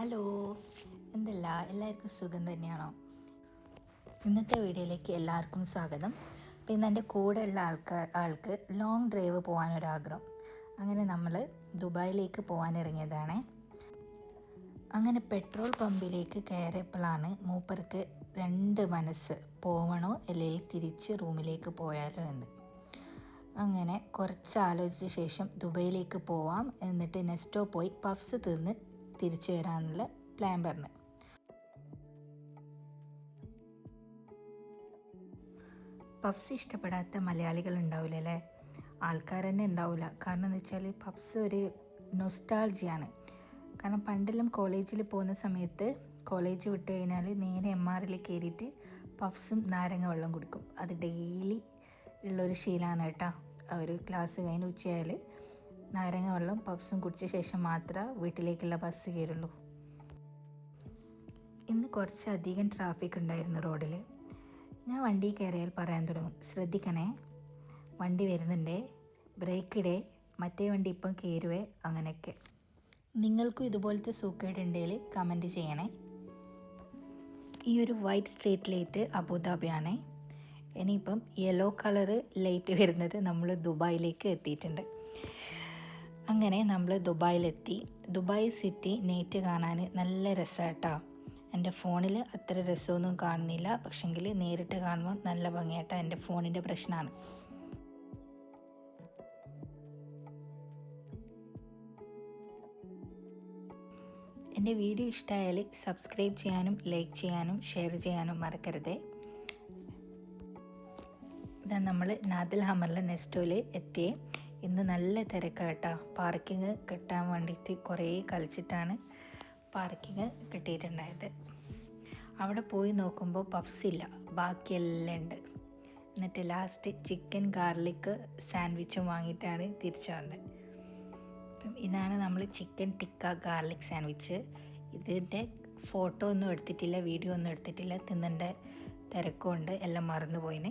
Hello. എന്തല്ല എല്ലാവർക്കും സുഖം തന്നെയാണോ? ഇന്നത്തെ വീഡിയോയിലേക്ക് എല്ലാവർക്കും സ്വാഗതം. അപ്പോൾ ഇന്ന് എന്റെ കൂടെയുള്ള ആൾക്കാർ ആൾക്ക് ലോങ് ഡ്രൈവ് പോകാനൊരാഗ്രഹം. അങ്ങനെ നമ്മൾ ദുബായിലേക്ക് പോകാൻ ഇറങ്ങിയതാണ് അങ്ങനെ പെട്രോൾ പമ്പിലേക്ക് കയറിയപ്പോഴാണ് മൂപ്പർക്ക് രണ്ട് മനസ്സ് പോവണോ അല്ലെങ്കിൽ തിരിച്ച് റൂമിലേക്ക് പോയാലോ എന്ന്. അങ്ങനെ കുറച്ച് ആലോചിച്ച ശേഷം ദുബൈയിലേക്ക് പോവാം. എന്നിട്ട് നെസ്റ്റോ പോയി പഫ്സ് തിന്ന് തിരിച്ചു വരാനുള്ള പ്ലാൻ പറഞ്ഞു. പഫ്സ് ഇഷ്ടപ്പെടാത്ത മലയാളികൾ ഉണ്ടാവില്ല അല്ലേ? ആൾക്കാർ തന്നെ ഉണ്ടാവില്ല കാരണം എന്ന് വെച്ചാൽ പഫ്സ് ഒരു നൊസ്റ്റാൾജിയാണ് കാരണം പണ്ടെല്ലാം കോളേജിൽ പോകുന്ന സമയത്ത് കോളേജ് വിട്ട് കഴിഞ്ഞാൽ നേരെ എം ആറിൽ കയറിയിട്ട് പഫ്സും നാരങ്ങ വെള്ളം കുടിക്കും. അത് ഡെയിലി ഉള്ളൊരു ശീലമാണ് കേട്ടോ. ഒരു ക്ലാസ് കഴിഞ്ഞ് ഉച്ചയായാൽ നാരങ്ങ വെള്ളം പഫ്സും കുടിച്ച ശേഷം മാത്രമേ വീട്ടിലേക്കുള്ള ബസ് കയറുള്ളൂ. ഇന്ന് കുറച്ചധികം ട്രാഫിക് ഉണ്ടായിരുന്നു റോഡിൽ ഞാൻ വണ്ടി കയറിയാൽ പറയാൻ തുടങ്ങും. ശ്രദ്ധിക്കണേ. വണ്ടി വരുന്നുണ്ടേ. ബ്രേക്കിടേ മറ്റേ വണ്ടി ഇപ്പം കയറുവേ അങ്ങനെയൊക്കെ. നിങ്ങൾക്കും ഇതുപോലത്തെ സൂക്കേടുണ്ടെങ്കിൽ കമന്റ് ചെയ്യണേ. ഈ ഒരു വൈറ്റ് സ്ട്രീറ്റ് ലൈറ്റ് അബുദാബിയാണേ. ഇനിയിപ്പം യെല്ലോ കളറ് ലൈറ്റ് വരുന്നത് നമ്മൾ ദുബായിലേക്ക് എത്തിയിട്ടുണ്ട്. അങ്ങനെ നമ്മൾ ദുബായിലെത്തി. ദുബായ് സിറ്റി നൈറ്റ് കാണാൻ നല്ല രസമാട്ടോ എന്റെ ഫോണിൽ അത്ര രസമൊന്നും കാണുന്നില്ല. പക്ഷെങ്കിൽ നേരിട്ട് കാണുമ്പോൾ നല്ല ഭംഗിയായിട്ടാണ് എന്റെ ഫോണിന്റെ പ്രശ്നമാണ് എന്റെ വീഡിയോ ഇഷ്ടമായാൽ സബ്സ്ക്രൈബ് ചെയ്യാനും ലൈക്ക് ചെയ്യാനും ഷെയർ ചെയ്യാനും മറക്കരുതേ. ഇതാ നമ്മൾ നാദൽ ഹമറിലെ നെസ്റ്റോയിൽ എത്തിയേ. ഇന്ന് നല്ല തിരക്കാട്ടാ. പാർക്കിംഗ് കിട്ടാൻ വേണ്ടിയിട്ട് കുറേ കളിച്ചിട്ടാണ് പാർക്കിംഗ് കിട്ടിയിട്ടുണ്ടായത്. അവിടെ പോയി നോക്കുമ്പോൾ പഫ്സ് ഇല്ല. ബാക്കിയെല്ലാം ഉണ്ട്. എന്നിട്ട് ലാസ്റ്റ് ചിക്കൻ ഗാർലിക്ക് സാൻഡ്വിച്ചും വാങ്ങിയിട്ടാണ് തിരിച്ചു വന്നത് അപ്പം ഇതാണ് നമ്മൾ ചിക്കൻ ടിക്ക ഗാർലിക് സാൻഡ്വിച്ച് ഇതിന്റെ ഫോട്ടോ ഒന്നും എടുത്തിട്ടില്ല വീഡിയോ ഒന്നും എടുത്തിട്ടില്ല. തിന്നേണ്ട തിരക്കുണ്ട് എല്ലാം മറന്നുപോയിന്.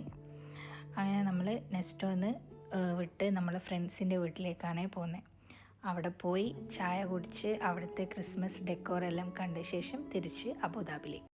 അങ്ങനെ നമ്മൾ നെക്സ്റ്റ് ഒന്ന് വിട്ട് നമ്മൾ ഫ്രണ്ട്സിന്റെ വീട്ടിലേക്കാണ് പോകുന്നത് അവിടെ പോയി ചായ കുടിച്ച് അവിടുത്തെ ക്രിസ്മസ് ഡെക്കോറെല്ലാം കണ്ട ശേഷം തിരിച്ച് അബുദാബിലേക്ക്.